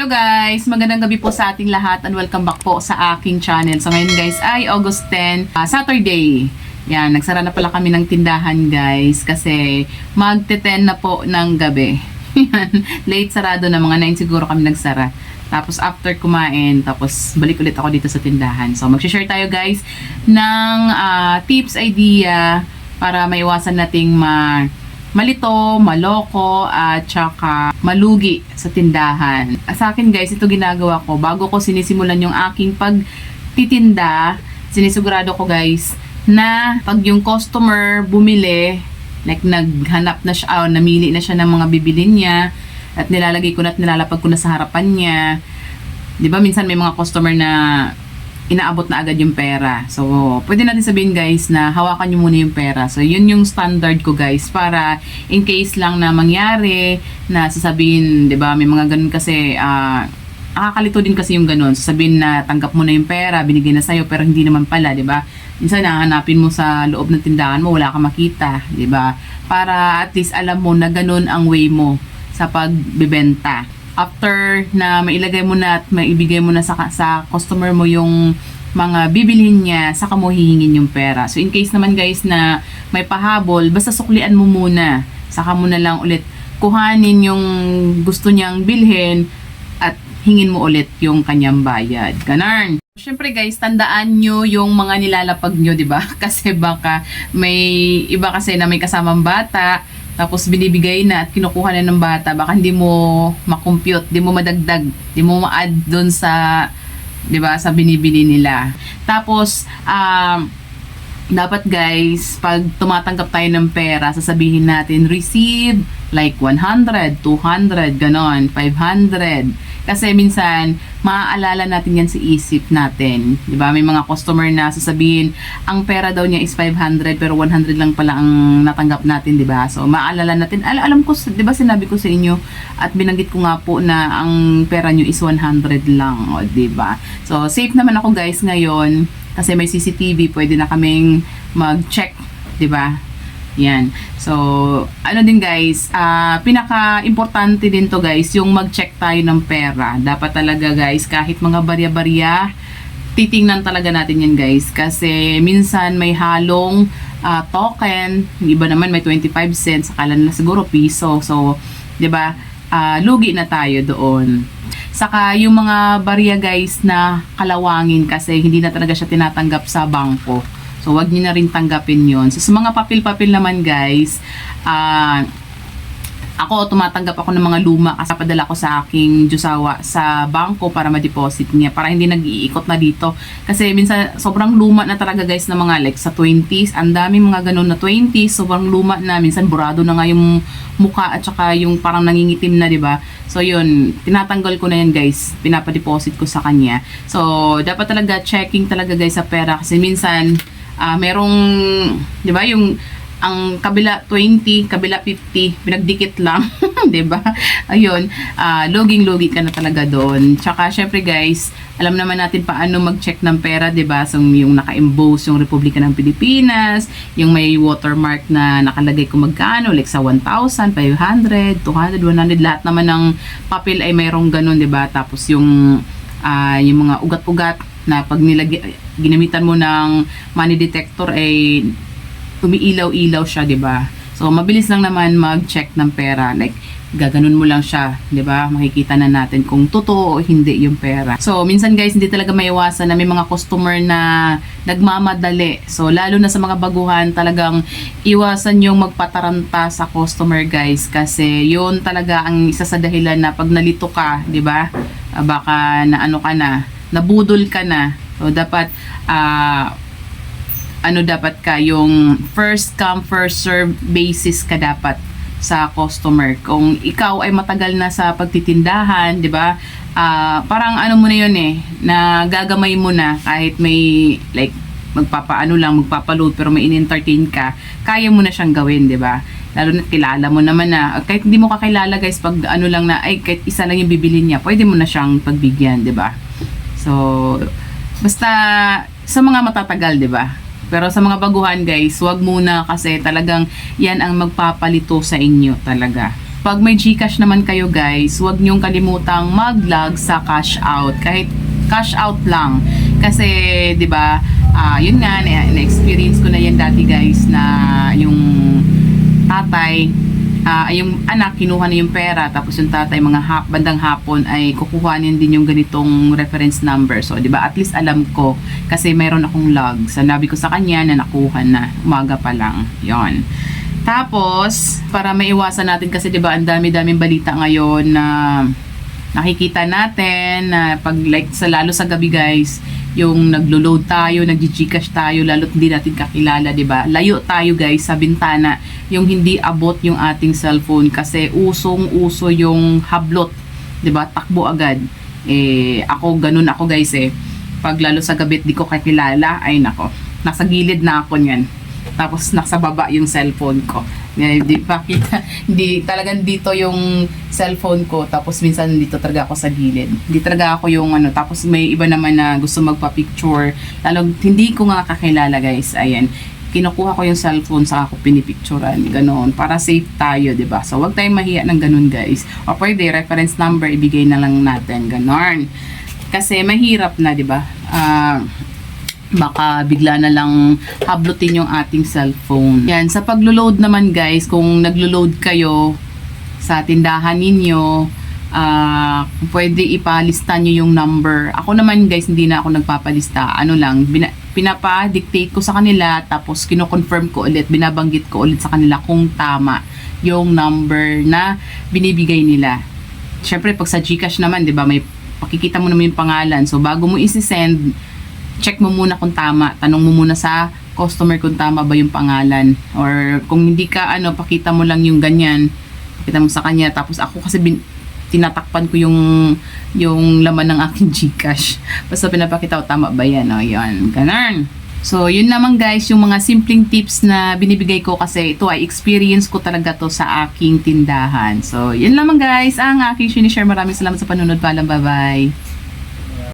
Hello guys! Magandang gabi po sa ating lahat and welcome back po sa aking channel. So ngayon guys ay August 10, ah, Saturday. Yan, nagsara na pala kami ng tindahan guys kasi magte-10 na po ng gabi. Late sarado na mga 9 siguro kami nagsara. Tapos after kumain, tapos balik ulit ako dito sa tindahan. So mag-share tayo guys ng ah, tips, idea para maiwasan nating ma malito, maloko, at saka malugi sa tindahan. Sa akin guys, ito ginagawa ko. Bago ko sinisimulan yung aking pagtitinda, sinisigurado ko guys na pag yung customer bumili, like naghanap na siya, ah, namili na siya ng mga bibilin niya, at nilalagay ko na at nilalapag ko na sa harapan niya. 'Di ba minsan may mga customer na inaabot na agad yung pera. So, pwede natin sabihin guys na hawakan nyo muna yung pera. So, yun yung standard ko guys para in case lang na mangyari na sasabihin, di ba, may mga ganun kasi, ah, nakakalito din kasi yung ganun. Sasabihin na tanggap mo na yung pera, binigay na sa'yo, pero hindi naman pala, di ba? Minsan nahanapin mo sa loob ng tindahan mo, wala kang makita, di ba? Para at least alam mo na ganun ang way mo sa pagbebenta after na mailagay mo na at maibigay mo na sa, sa customer mo yung mga bibilhin niya, saka mo hihingin yung pera. So, in case naman guys na may pahabol, basta suklian mo muna. Saka mo na lang ulit kuhanin yung gusto niyang bilhin at hingin mo ulit yung kanyang bayad. Ganarn. Siyempre guys, tandaan nyo yung mga nilalapag nyo, di ba? Kasi baka may iba kasi na may kasamang bata, tapos binibigay na at kinukuha na ng bata, baka hindi mo makompute, hindi mo madagdag, hindi mo ma-add doon sa, 'di ba, sa binibili nila. Tapos um dapat guys, pag tumatanggap tayo ng pera, sasabihin natin receive like 100, 200, ganon, 500. Kasi minsan, maaalala natin yan sa isip natin. Di ba? May mga customer na sasabihin, ang pera daw niya is 500 pero 100 lang pala ang natanggap natin, di ba? So, maaalala natin. Al alam ko, di ba sinabi ko sa inyo at binanggit ko nga po na ang pera niyo is 100 lang, o, di ba? So, safe naman ako guys ngayon kasi may CCTV, pwede na kaming mag-check, 'di ba? Yan. So, ano din guys, ah pinaka-importante din to guys, yung mag-check tayo ng pera. Dapat talaga guys, kahit mga barya-barya, titingnan talaga natin yan guys. Kasi minsan may halong ah, token, iba naman may 25 cents, akala na siguro piso. So, 'di ba? Ah, lugi na tayo doon. Saka yung mga barya guys na kalawangin kasi hindi na talaga siya tinatanggap sa bangko. So, wag niyo na rin tanggapin yon. So, sa mga papel-papel naman guys, ah, ako, tumatanggap ako ng mga luma kasi padala ko sa aking Diyosawa sa bangko para ma-deposit niya para hindi nag-iikot na dito. Kasi minsan sobrang luma na talaga guys ng mga like sa 20s. Ang dami mga ganun na 20s, sobrang luma na. Minsan burado na nga yung mukha at saka yung parang nangingitim na, 'di ba? So yun, tinatanggal ko na yan guys. Pinapa-deposit ko sa kanya. So dapat talaga checking talaga guys sa pera kasi minsan ah merong 'di ba yung ang kabila 20, kabila 50, pinagdikit lang, 'di ba? Ayun, ah loging-logi ka na talaga doon. Tsaka syempre guys, alam naman natin paano mag-check ng pera, 'di ba? So yung naka-emboss yung Republika ng Pilipinas, yung may watermark na nakalagay kung magkano, like sa 1,000, 500, 200, 100, lahat naman ng papel ay mayroong ganun, 'di ba? Tapos yung ah yung mga ugat-ugat na pag nilagay ginamitan mo ng money detector ay umiilaw-ilaw siya, 'di ba? So mabilis lang naman mag-check ng pera. Like gaganon mo lang siya, 'di ba? Makikita na natin kung totoo o hindi yung pera. So minsan guys, hindi talaga maiwasan na may mga customer na nagmamadali. So lalo na sa mga baguhan, talagang iwasan yung magpataranta sa customer guys kasi yun talaga ang isa sa dahilan na pag nalito ka, 'di ba? Ah, baka na ano ka na, nabudol ka na. So dapat ah ano dapat ka, yung first come, first serve basis ka dapat sa customer. Kung ikaw ay matagal na sa pagtitindahan, di ba? Ah, parang ano mo na yun eh, na gagamay mo na kahit may like magpapaano lang, magpapaload pero may in-entertain ka, kaya mo na siyang gawin, di ba? Lalo na kilala mo naman na, kahit hindi mo kakilala guys, pag ano lang na, ay kahit isa lang yung bibili niya, pwede mo na siyang pagbigyan, di ba? So, basta sa mga matatagal, di ba? Pero sa mga baguhan guys, wag muna kasi talagang yan ang magpapalito sa inyo talaga. Pag may GCash naman kayo guys, huwag niyong kalimutang mag-log sa cash out. Kahit cash out lang. Kasi, di ba, ah, yun nga, na- na-experience ko na yan dati guys na yung tatay, ah, yung anak kinuha na yung pera tapos yung tatay mga hap, bandang hapon ay kukuhanin din yung ganitong reference number. So, 'di ba? At least alam ko kasi mayroon akong log. Sanabi ko sa kanya na nakuha na umaga pa lang. 'Yon. Tapos, para maiwasan natin kasi 'di ba, ang dami-daming balita ngayon na nakikita natin na pag like sa lalo sa gabi guys, yung naglo-load tayo, nag-gcash tayo, lalo't hindi natin kakilala, 'di ba? Layo tayo guys sa bintana, yung hindi abot yung ating cellphone kasi usong-uso yung hablot, 'di ba? Takbo agad. Eh ako ganun ako guys eh. Pag lalo sa gabi di ko kakilala, ay nako. Nasa gilid na ako niyan. Tapos nasa baba yung cellphone ko. Hindi pa kita, hindi talagang dito yung cellphone ko tapos minsan dito talaga ako sa gilid. Hindi talaga ako yung ano tapos may iba naman na gusto magpa-picture. Lalo hindi ko nga kakilala guys. Ayan. Kinukuha ko yung cellphone sa ako pinipicturean. Ganon. Para safe tayo, 'di ba So, wag tayong mahiya ng ganun guys. O pwede, reference number, ibigay na lang natin. Ganon. Kasi mahirap na, 'di ba Ah, baka bigla na lang hablutin yung ating cellphone. Yan, sa paglo-load naman guys, kung naglo-load kayo sa tindahan ninyo, ah pwede ipalista nyo yung number. Ako naman guys, hindi na ako nagpapalista. Ano lang, bina- pinapa-dictate ko sa kanila, tapos kino-confirm ko ulit, binabanggit ko ulit sa kanila kung tama yung number na binibigay nila. Siyempre, pag sa Gcash naman, di ba, may pakikita mo naman yung pangalan. So, bago mo isi-send, check mo muna kung tama. Tanong mo muna sa customer kung tama ba yung pangalan. Or kung hindi ka, ano, pakita mo lang yung ganyan. Pakita mo sa kanya. Tapos ako kasi bin, tinatakpan ko yung yung laman ng aking Gcash. Basta pinapakita ko, tama ba yan? O, yan. Ganun. So, yun naman guys, yung mga simpleng tips na binibigay ko kasi ito ay experience ko talaga to sa aking tindahan. So, yun naman guys, ang aking sinishare. Maraming salamat sa panunod. Paalam, bye-bye.